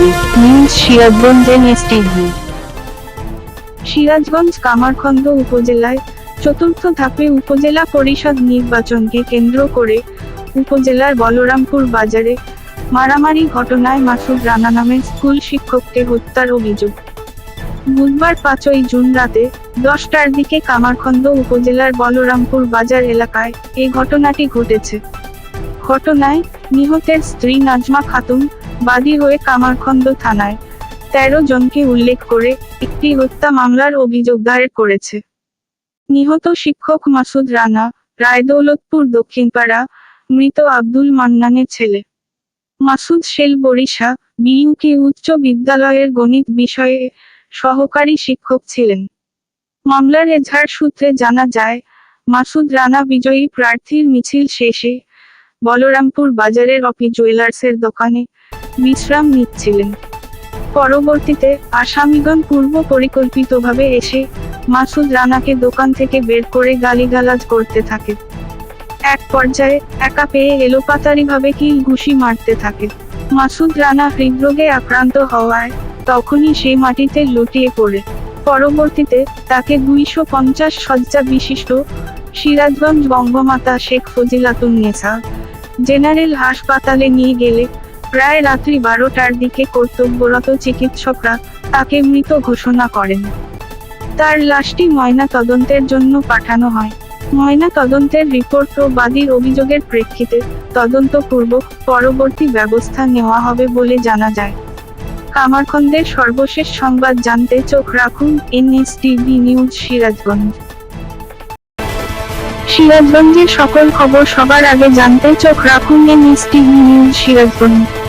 News Sirajganj NSTV Sirajganj Kamarkhanda উপজেলায় চতুর্থ ধাপে উপজেলা পরিষদ নির্বাচনকে কেন্দ্র করে উপজেলার বলরামপুর বাজারে মারামারি ঘটনায় মাসুদ রানা নামের স্কুল শিক্ষককে হত্যার অভিযোগ। বুধবার পাঁচই জুন রাতে দশটার দিকে কামারখন্দ উপজেলার বলরামপুর বাজার এলাকায় এই ঘটনাটি ঘটেছে। ঘটনায় নিহতের স্ত্রী নাজমা খাতুন বাদী হয়ে কামারখন্দ থানায়। তেরো জনকে উল্লেখ করে একটি হত্যা মামলার অভিযোগ দায়ের করেছে। নিহত শিক্ষক মাসুদ রানা, রায়দৌলতপুর দক্ষিণপাড়া, মৃত আব্দুল মান্নানের ছেলে। মাসুদ শেল বরিশা, বিইউকে উচ্চ বিদ্যালয়ের গণিত বিষয়ে সহকারী শিক্ষক ছিলেন। মামলার এঝার সূত্রে জানা যায়, মাসুদ রানা বিজয়ী প্রার্থীর মিছিল শেষে বলরামপুর বাজারের অপি জুয়েলার্সের দোকানে বিশ্রাম নিচ্ছিলেন। পরবর্তীতে আসামিগণ পূর্ব পরিকল্পিতভাবে এসে মাসুদ রানাকে দোকান থেকে বের করে গালিগালাজ করতে থাকে। এক পর্যায়ে একা পেয়ে এলোপাতারিভাবে কিল ঘুষি মারতে থাকে। মাসুদ রানা হৃদরোগে আক্রান্ত হওয়ায় তখনই সে মাটিতে লুটিয়ে পড়ে। পরবর্তীতে তাকে দুইশো পঞ্চাশ শয্যা বিশিষ্ট সিরাজগঞ্জ বঙ্গমাতা শেখ ফজিলাতুন্নেসা জেনারেল হাসপাতালে নিয়ে গেলে প্রায় রাত্রি বারোটার দিকে কর্তব্যরত চিকিৎসকরা তাকে মৃত ঘোষণা করেন। তার লাশটি ময়না তদন্তের জন্য পাঠানো হয়। ময়না তদন্তের রিপোর্ট ও বাদীর অভিযোগের প্রেক্ষিতে তদন্তপূর্বক পরবর্তী ব্যবস্থা নেওয়া হবে বলে জানা যায়। কামারখন্দের সর্বশেষ সংবাদ জানতে চোখ রাখুন এনএসটিভি নিউজ সিরাজগঞ্জ। সিরাজগঞ্জের সকল খবর সবার আগে জানতে চোখ রাখুন এনএসটিভি নিউজ সিরাজগঞ্জ।